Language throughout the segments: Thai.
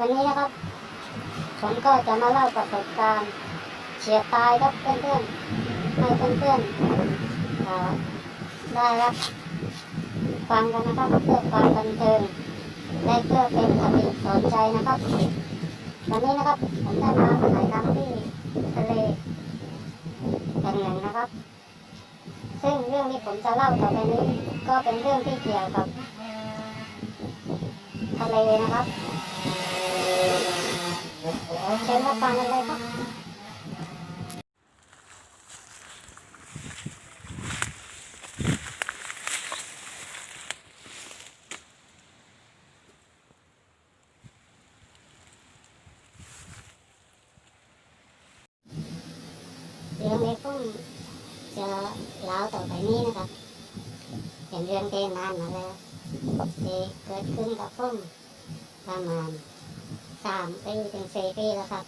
วันนี้นะครับ ผมก็จะมาเล่าประสบการณ์เฉียดตายครับเพื่อนๆให้เพื่อนๆได้รับฟังกันนะครับเพื่อความบันเทิงและเพื่อเป็นคติสอนใจนะครับ วันนี้นะครับผมได้มาถ่ายทำที่ทะเลแห่งหนึ่งนะครับ ซึ่งเรื่องที่ผมจะเล่าต่อไปนี้ ก็เป็นเรื่องที่เกี่ยวกับทะเลนะครับ เชิญรับฟังกันเลยครับเรื่องนี้ผมจะเล่าต่อไปนี้นะครับเป็นเรื่องที่นานมาแล้วที่เกิดขึ้นกับผมประมาณ สามปีถึงสี่ปีแล้วครับ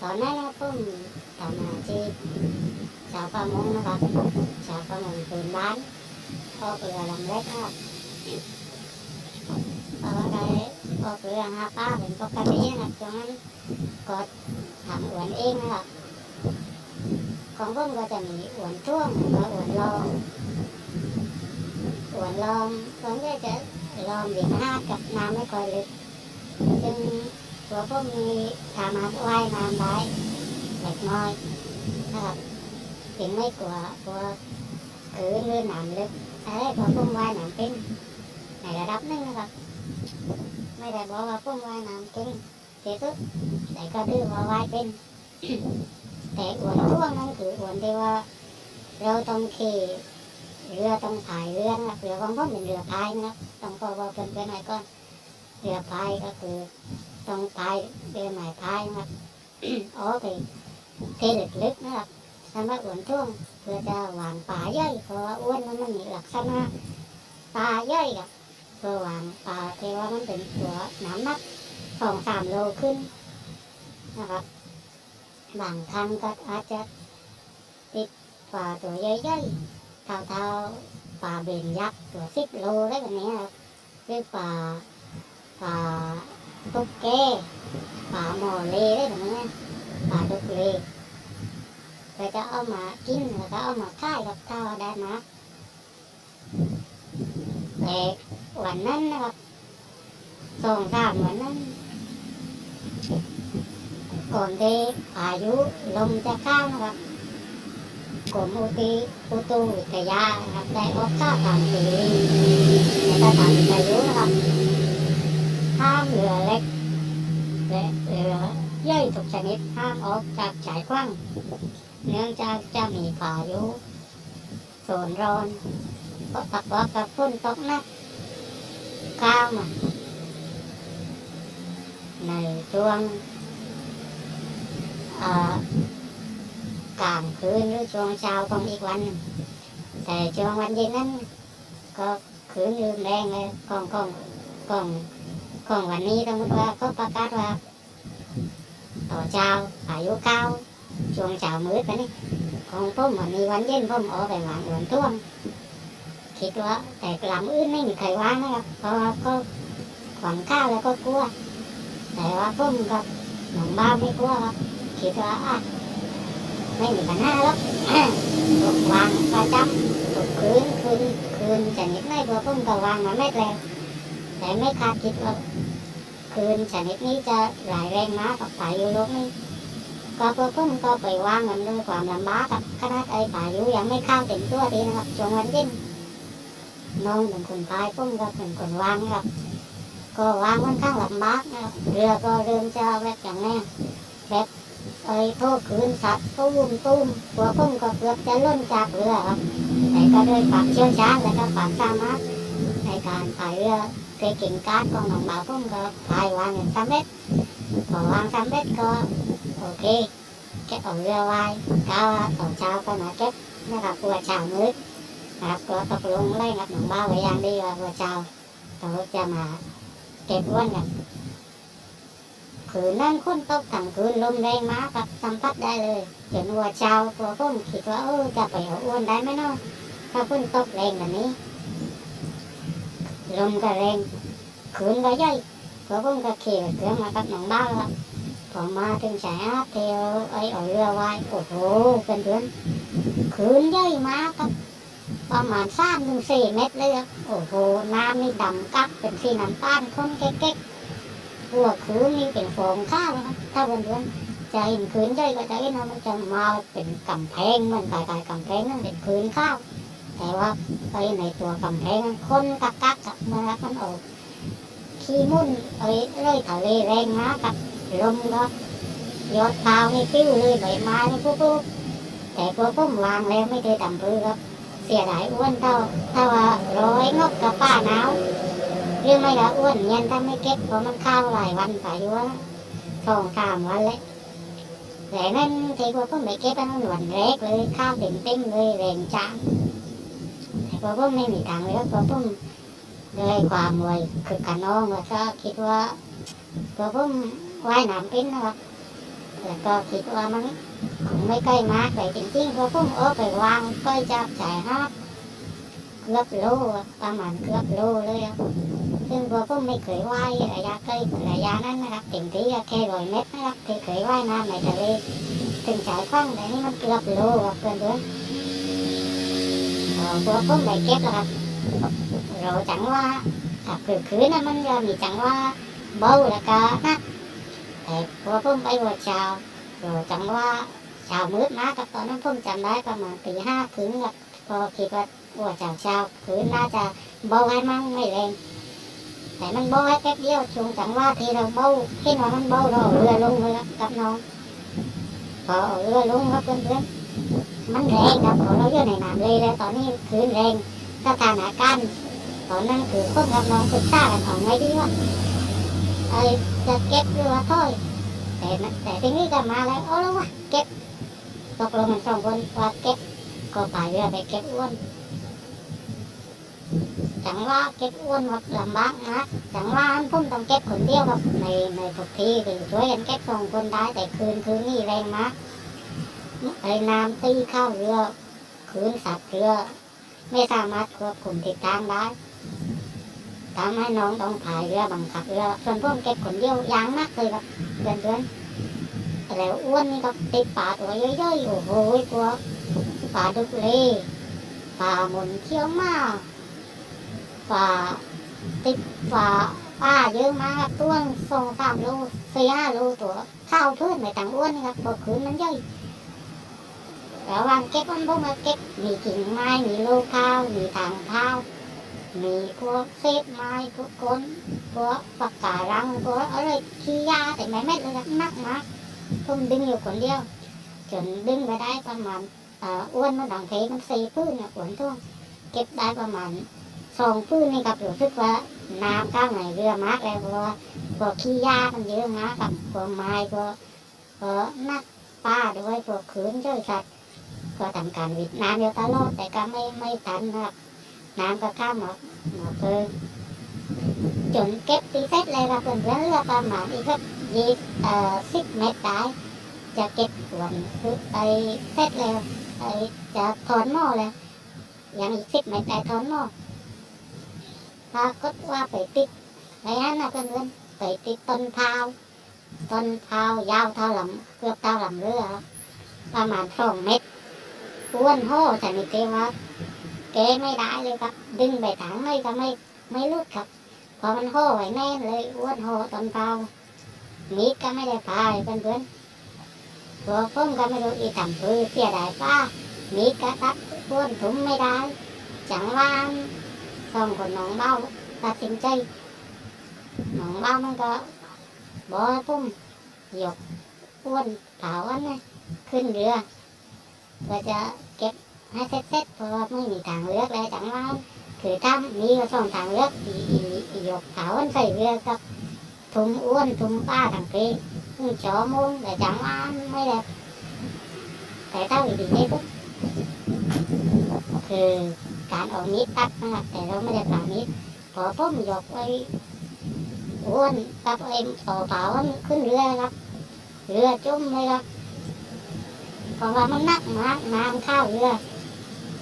ตอนนั้นนะผมทำอาชีพชาวประมงนะครับชาวประมงพื้นบ้านออกเรือลำเล็กครับเพราะว่าได้ออกเรือหาปลาเป็นปกตินะครับตรงนั้นก็ทำอวนเองนะครับของผมก็จะมีอวนท่วงแล้วก็อวนลองอวนลองผมก็จะลองดิ่งหาดกับน้ำไม่ค่อยลึก ซึ่งตัวผมมีสามารถว่ายน้ำได้เล็กน้อยนะครับถึงไม่กลัวกลัวคืนหรือน้ำลึกอะไรเพราะผมว่ายน้ำเป็นในระดับหนึงนะครับ ไม่ได้บอกว่าผมว่ายน้ำเก่งที่สุดแต่ก็ถือว่าว่ายเป็น แต่อวนท่วงนั่นคืออวนที่ว่า เราต้องขี่เรือต้องพายเรือนะครับเรือของผมเป็นเรือพายนะครับต้องพอบอกเพื่อนๆหน่อยก่อน เรือพายก็คือต้องพายเรือหมายพายนะครับอ๋อไปเทลึกๆนะครับสำหรับอวนท่วงเพื่อจะวางปลาย่อยเพราะว่าอ้วนมันมันมีลักษณะปลาย่อยครับเพื่อวางปลาเที่ว่ามันเป็นตัวน้ำหนักสองสามโลขึ้นนะครับบางครั้งก็อาจจะติดปลาตัวใหญ่ๆเท่าๆปลาเบนยักษ์ตัวสิบโลอะไรแบบนี้ครับหรือปลา ปลาตุ๊กแกปลาหมอเลอะไรแบบนี้ปลาดุกเลเราจะเอามากินแล้วก็เอามาค่ายกับข้าวได้มาแต่วันนั้นนะครับสองสามวันนั้น ก่อนที่พายุลมจะข้านะครับกรมอุตุอุตุวิทยานะครับได้ออกข่าวตามสื่อในสถานพายุนะครับ ห้ามเรือเล็กและเรือย่อยทุกชนิดห้ามออกจากชายฝั่งเนื่องจากจะมีพายุโซนร้อนก็ตักว่ากับฝนตกหนักข้าวมาในช่วงอ่อกลางคืนหรือช่วงเช้าของอีกวัน แต่ช่วงวันเย็นนั้น ก็คืนลืมแรงเลยของของของ ของวันนี้สมมติว่าเขาประกาศว่าต่อเช้าอายุเก้าช่วงเช้ามืดไปนี่ของผมวันนี้วันเย็นผมออกไปวางอวนท่วมคิดว่าแต่กลำอื่นไม่มีใครวางนะครับเพราะว่าก็หวังข้าวแล้วก็กลัว แต่ว่าผมกับหนุ่มบ้าไม่กลัวครับคิดว่าอะไม่มีปัญหาหรอกตกวางประจำตกคืนคืนคืนชนิดไหนพวกผมก็วางมาไม่แล้ว แต่ไม่คาดคิดว่าคืนชนิดนี้จะร้ายแรงมากกับพายุลูกนี้ก็พวกผมก็ไปวางมันด้วยความลำบากกับขนาดไอ้พายุยังไม่เข้าเต็มตัวดีนะครับช่วงวันเย็นน้องเป็นคนพายผมก็เป็นคนวางนะครับ ก็วางค่อนข้างลำบากนะครับเรือก็เริ่มจะแบบอย่างแนี้ไอ้โทษคืนสัตว์ตุ้มตุ้มตัวพุ่งก็เกือบจะล่นจากเรือครับแต่ก็ด้วยความเชี่ยวชาญและก็ความสามารถในการพายเรือ เคยเก่งกาจของน้องบ่าวพุ่งก็พายวางอย่างสำเร็จพอวางสำเร็จก็โอเคแกะเอาเรือไว้ก้าวตอนเช้าก็มาเก็บนะครับกลัวเช้ามืดนะครับก็ตกลงไล่กับน้องบ่าวไว้อย่างดีว่ากลัวเช้าเราจะมาเก็บอ้วนกันคืนนั่นคนตกทั้งคืนลมแรงมากครับสัมผัสได้เลยจนหัวเช้าตัวผมคิดว่าเออจะไปเอาอ้วนได้ไหมเนาะถ้าฝนตกแรงแบบนี้ ลมก็แรงคืนก็ย่อยพอผมก็ขี่รถเครื่องมากับน้องบ้าวครับพอมาถึงชายหาดเทียวไอ้เอาเรือไว้โอ้โหเพื่อนๆคืนใหญ่มากครับประมาณสามถึงสี่เมตรเลยครับโอ้โห น้ำนี่ดำกักเป็นสีน้ำตาลข้นเก๊กๆหัวคืนนี่เป็นฟองข้าวนะครับถ้าเพื่อนๆจะเห็นคืนใหญ่ก็จะเห็นว่ามันจะมาเป็นกำแพงเหมือนกายๆกำแพงนั่นเป็นคืนข้าว แต่ว่าไปในตัวกำแพงคนกักกักกับเมื่อมันออกขี้มุ่นเอ้ยเลยทะเลแรงนะกับลมก็ยอดเท้านี่ปิ้วเลยใบไม้นี่ปุ๊บๆแต่พอผมวางแล้วไม่เคยทำพื้นครับ เสียดายอ้วนเท่าถ้าว่าร้อยงบกับป้าหนาวหรือไม่ละอ้วนเงี้ยถ้าไม่เก็บเพราะมันข้าวหลายวันไปอยู่ว่าสองสามวันเลยแต่นั่นทีพอผมไม่เก็บอันนั้นวนแรกเลยข้าวเต็มเต็มเลยแรงจ้าง ต่พอผมไม่มีทางเลยครับพอผมด้วยความรวยคือกันน้องแล้วก็คิดว่าพอผมว่ายน้ำเป็นนะครับแล้วก็คิดว่ามันคงไม่ใกล้มากแต่จริงๆพอผมเอาไปวางใกล้จับสายฮาดเกือบโลประมาณเกือบโลเลยซึ่งพอผมไม่เคยว่ายระยะใกล้ระยะนั้นนะครับเต็มที่แค่ร้อยเมตรนะครับที่เคยว่ายน้ำในทะเลถึงสายฟังแต่นี่มันเกือบโลอะเพื่อนเพื่อนๆ เอ่อพอผมไปเก็บแล้วครับเราจังว่าถ้าคือคืนนั้นมันจะมีจังว่าเบาแล้วก็นักแต่พอผมไปวัดเช้าเราจังว่าเช้ามืดนะกับตอนนั้นผมจำได้ประมาณตีห้าคืนกับพอคิดว่าว่าเช้าเช้าคืนน่าจะเบาให้มั่งไม่แรงแต่มันเบาให้แป๊บเดียวช่วงจังว่าที่เราเบาเห็นว่ามันเบาเราเรือลงเลยครับกับน้องพอเอาเรือลงครับเพื่อนๆ มันแรงครับพอเราอยู่ในน้ำเลยแล้วตอนนี้คืนแรงสถานการณ์ตอนนั้นคือคนกับน้องปรึกษากันเอาไงดีวะไอ้จะเก็บหรือว่าถอยแต่แต่ทีนี้ก็มาแล้วเอาแล้ววะเก็บตกลงกันสองคนว่าเก็บก็พายเรือไปเก็บอ้วนจังว่าเก็บอ้วนแบบลำบากนะจังว่าอันพุ่มต้องเก็บคนเดียวครับในในทุกที่คือช่วยกันเก็บสองคนได้แต่คืนคืนนี่แรงมาก ไอ้น้ำตีเข้าเรือคืนสับเรือ ไม่สามารถควบคุมทิศทางได้ทำให้น้องต้องพายเรือบังคับเรือส่วนพุ่มเก็บคนเดียวยางมากเลยครับเพื่อนเพื่อนแล้วอ้วนนี่ก็ติดป่าตัวเยอะๆโอ้โหกลัวป่าดุกเลยป่าหมุนเขี้ยวมากป่าติดป่าป่าเยอะมากตัวสองสามโลสี่ห้าโลตัวข้าวเพื่อนไม่ต่างอ้วนนะครับบอกคืนมันย่อย ระหว่างเก็บมันพวกมาเก็บมีกิ่งไม้มีโลข้าวมีทางเท้ามีพวกเศษไม้พวกก้นพวกปากการังพวกอะไรขี้ยาแต่ไม่แม่นเลยนะนักมากผมดึงอยู่คนเดียว จนดึงไปได้ประมาณอ้วนมันดังเทมันสี่พื้นเนี่ยอ้วนท่วงเก็บได้ประมาณสองพื้นนี่ครับรู้สึกว่าน้ำข้างในเรือมากแล้วเพราะว่าพวกขี้ยามันเยอะมากกับพวกไม้พวกพวกนักป้าด้วยพวกขืนช่วยสัตว์ ก็ทำการวิดน้ำอยู่ตลอดแต่ก็ไม่ไม่ทันนะครับ น้ำก็ข้ามหมดหมดเลยจนเก็บตีเสร็จเลยครับเพื่อนเรือประมาณอีกสักยี่เอ่อสิบเมตรได้จะเก็บส่วนคือไอเสร็จแล้วไอจะถอนหม้อแล้วยังอีกสิบเมตรได้ถอนหม้อปรากฏว่าไปติดในนั้นนะเพื่อนเพื่อนไปติดต้นพาวต้นพาวยาวเท่าลำเกือบเท่าลำเรือประมาณสองเมตร อ้วนห่อชนิดที่ว่าเกไม่ได้เลยครับ ดึงไปทางไม่ก็ไม่ไม่รุดครับ พอมันห่อไว้แน่นเลยอ้วนห่อตอนเปล่ามีดก็ไม่ได้พายเพื่อนเพื่อนๆตัวผมก็ไม่รู้อีทำปือเสียดายป้ามีดก็ตัดอ้วนถุงไม่ได้ จังหวานสองคนน้องเบ้าตัดสินใจน้องเบ้ามันก็บอกให้ผมยกอ้วนเผาอันนี้ขึ้นเรือ เพื่อจะเก็บให้เสร็จๆเพราะว่าไม่มีทางเลือกแล้วจังหวาคือถ้ามีก็สองทางเลือกอีอีอียกขาวใส่เรือกับทุมอ้วนทุมป้าทางเพซึ่งจอมุงแต่จังว่าไม่ได้แต่ถ้าวิธีนี้ปุ๊บคือการเอานิดตัดนะครับแต่เราไม่ได้ปานิดพอผมยกไอ้อ้วนกับไอ้ต่อเผาขึ้นเรือครับเรือจุ่มเลยครับ เพราะว่ามันนักมากน้ำข้าวเรือ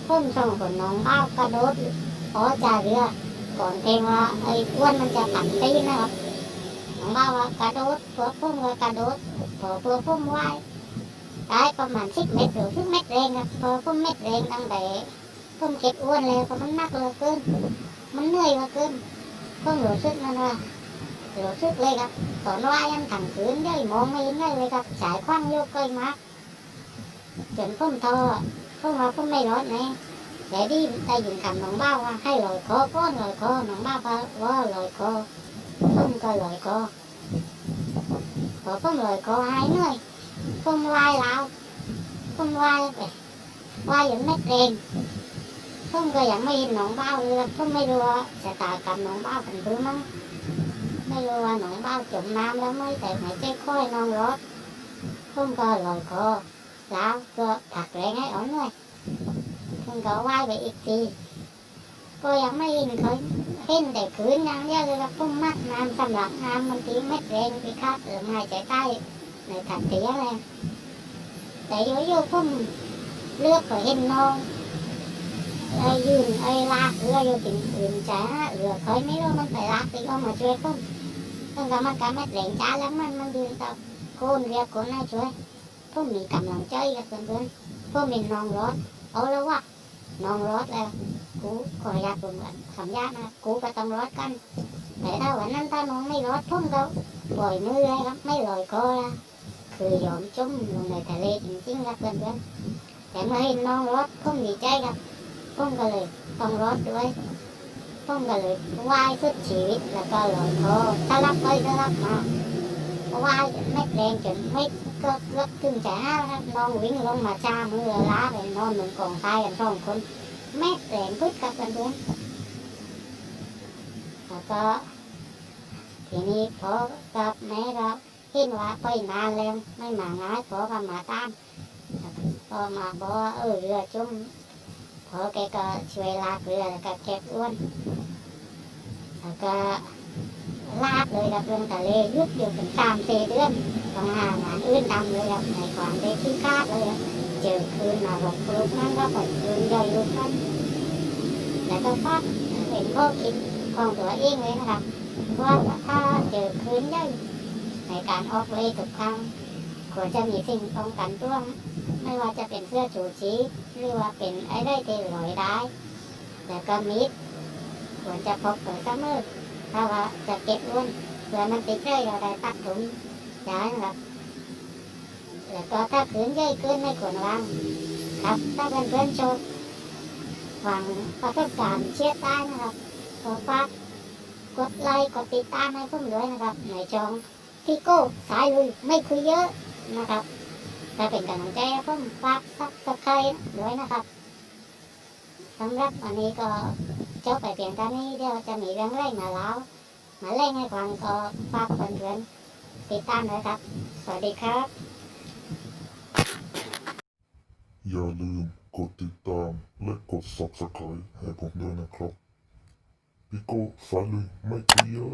ผมสองคนน้องข้าวกระโดดอ๋อจ่าเรือ ก่อนเทว่าไอ้อ้วนมันจะตัดตีนะครับน้องเบาว่ากระโดดพวพุ่มก็กระโดดพอพวพุ่มไหวได้ประมาณสิบเมตรหรือสิบเมตรเองครับพอพุ่มเมตรเองตั้งแต่พุ่มเก็บอ้วนเลยเพราะมันนักเหลือเกินมันเหนื่อยเหลือเกินพุ่มรู้สึกนั่นว่ารู้สึกเลยครับตอนว่ายังถังคืนย่อยมองไม่เห็นเลยครับสายคว้างโยกเกยมาก จนพุ่มทอพุ่มว่าพุ่มไม่ร้อดแน่แต่ดีได้ยินคำน้องเบ้าว่าให้ลอยคอก้อนลอยคอน้องเบ้าก็ว่าลอยคอ không có lời cô có có lời cô hai người không lai lao không lai về lai vẫn mất đèn không có vẫn ไม่เห็นองเบ้าเลย không ไม่รู้ว่าจะตายกับหนองเบ้าเป็นรู้มั้งไม่รู้ว่าหนองเบ้าจมน้ำแล้วไม่แต่ไหายใจค่อยนอนรถ không có lời cô lão ก็ถักแรงให้อ่อนเลย không có quay về ít thì cô vẫn ไม่เห็นเขาเห็นแต่คืนอย่างเดียวเลยครับพุ่มมักน้ำสำหรับน้ำบางทีเม็ดแรงไปคาดเออหายใจใต้ในถัดเสียเลยแต่โยโย่พุ่มเลือกก็เห็นน้องไอ้ยืนไอ้ลากเรืออยู่ถึงอื่นจ้าเรือเคยไม่รู้มันไปลากตีก็มาช่วยพุ่มตั้งแต่มันการเม็ดแรงจ้าแล้วมันมันยืนต่อโคนเรียกคนให้ช่วย พุ่มมีกำลังใจกับเพื่อนๆพุ่มมีน้องรถเอาแล้วว่าน้องรถแล้วกูขออนุญาตผมก่อนคำยากนะกูก็ต้องรอดกัน แต่ถ้าวันนั้นถ้าน้องไม่รอดพุ่มก็ปล่อยมือเลยครับไม่ลอยคอละคือยอมจมลงในทะเลจริงๆครับเพื่อนๆแต่เมื่อเห็นน้องรอดพุ่มดีใจครับพุ่มก็เลยต้องรอดด้วยพุ่มก็เลยว่ายสุดชีวิตแล้วก็ลอยคอถ้ารับไปถ้ารับมา ว่าไม่แรงจนไม่ก็เกือบถึงจะห้าครับน้องวิ่งลงมาจ้ามือล้าไปนอนบนกองทรายกันสองคนแม่แรงพึ่กับกันด้วยแล้วก็ทีนี้พอกับแม่เราเห็นว่าไปนานแล้วไม่มาง่ายพอก็มาตามพอมาบอกว่าเออเรือจุ่มพอแกก็ช่วยลากเรือแล้วก็เก็บอ้วนแล้วก็ ลากเลยครับลงทะเลยุบอยู่ถึงสามสี่เดือนต้องหางานอื่นทำเลยครับในความได้ที่คาดเลยครับเจอคืนมาบอกลุกนั่นก็ปล่อยคืนย่อยลูกนั่นแล้วก็ฟักเป็นข้อคิดของตัวเองเลยนะครับว่าถ้าเจอคืนย่อยในการออกเลยทุกครั้งควรจะมีสิ่งป้องกันตัวไม่ว่าจะเป็นเสื้อชูชีหรือว่าเป็นไอ้ได้เตลอยได้ แล้วก็มิดควรจะพกไว้เสมอ ถ้าว่าจะเก็บอ้วนเผื่อมันติดเลยเราได้ตัดถุงยานะครับแล้วก็ถ้าคืนใหญ่ขึ้นไม่ควรวางครับ ถ้าเป็นเพื่อนๆชมวางประสบการณ์เชียร์ได้นะครับขอฝากกดไลค์กดติดตามให้ผมด้วยนะครับในช่องพี่โก้สายลุยไม่คุยเยอะนะครับถ้าเป็นกำลังใจให้ผมฝากซับสไครต์ด้วยนะครับสำหรับวันนี้ก็ จบไปเพียงเท่านี้เดี๋ยวจะมีเรื่องเล่นมาเล้วมาเล่นให้ฟังก็ฝากเพื่อนๆติดตามด้วยครับ สวัสดีครับ อย่าลืมกดติดตามและกด subscribe ให้ผมด้วยนะครับพี่โก้สายลุยไม่เกี่ยว